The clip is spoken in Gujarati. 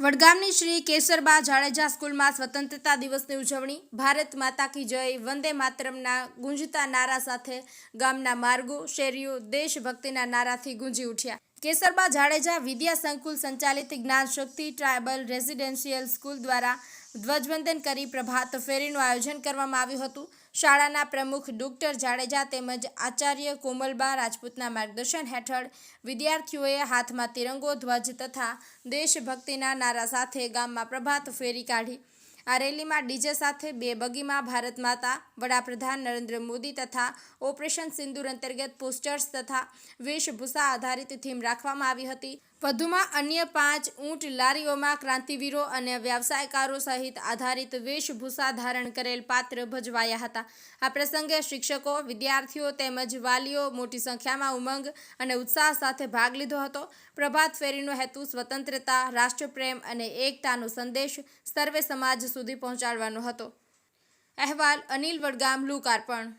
વડગામની શ્રી કેસરબા જાડેજા સ્કૂલમાં સ્વતંત્રતા દિવસની ઉજવણી, ભારત માતા કી જય, વંદે માતરમના ગુંજતા નારા સાથે ગામના માર્ગો, શેરીઓ, દેશભક્તિના નારાથી ગુંજી ઉઠ્યા. કેસરબા જાડેજા વિદ્યા સંકુલ સંચાલિત જ્ઞાન શક્તિ ટ્રાયબલ રેઝિડેન્શિયલ સ્કૂલ દ્વારા ધ્વજવંદન કરી પ્રભાત ફેરીનું આયોજન કરવામાં આવ્યું હતું. શાળાના પ્રમુખ ડોક્ટર જાડેજા તેમજ આચાર્ય કોમલબા રાજપૂતના માર્ગદર્શન હેઠળ વિદ્યાર્થીઓએ હાથમાં તિરંગો, ધ્વજ તથા દેશભક્તિના નારા સાથે ગામમાં પ્રભાત ફેરી કાઢી આ રેલીમાં ડીજે સાથે બે બગીમાં ભારત માતા, વડાપ્રધાન નરેન્દ્ર મોદી તથા ઓપરેશન સિંદુર અંતર્ગત પોસ્ટર્સ તથા વેશભૂષા આધારિત થીમ રાખવામાં આવી હતી. વધુમાં અન્ય પાંચ ઊંટ લારીઓમાં ક્રાંતિવીરો અને વ્યવસાયકારો સહિત આધારિત વેશભૂષા ધારણ કરેલ પાત્ર ભજવાયા હતા. આ પ્રસંગે શિક્ષકો, વિદ્યાર્થીઓ તેમજ વાલીઓ મોટી સંખ્યામાં ઉમંગ અને ઉત્સાહ સાથે ભાગ લીધો હતો. પ્રભાત ફેરીનો હેતુ સ્વતંત્રતા, રાષ્ટ્રપ્રેમ અને એકતાનો સંદેશ, સર્વે સમાજ સુધી પહોંચાડવાનો હતો. અહેવાલ અનિલ વડગામ લોકાર્પણ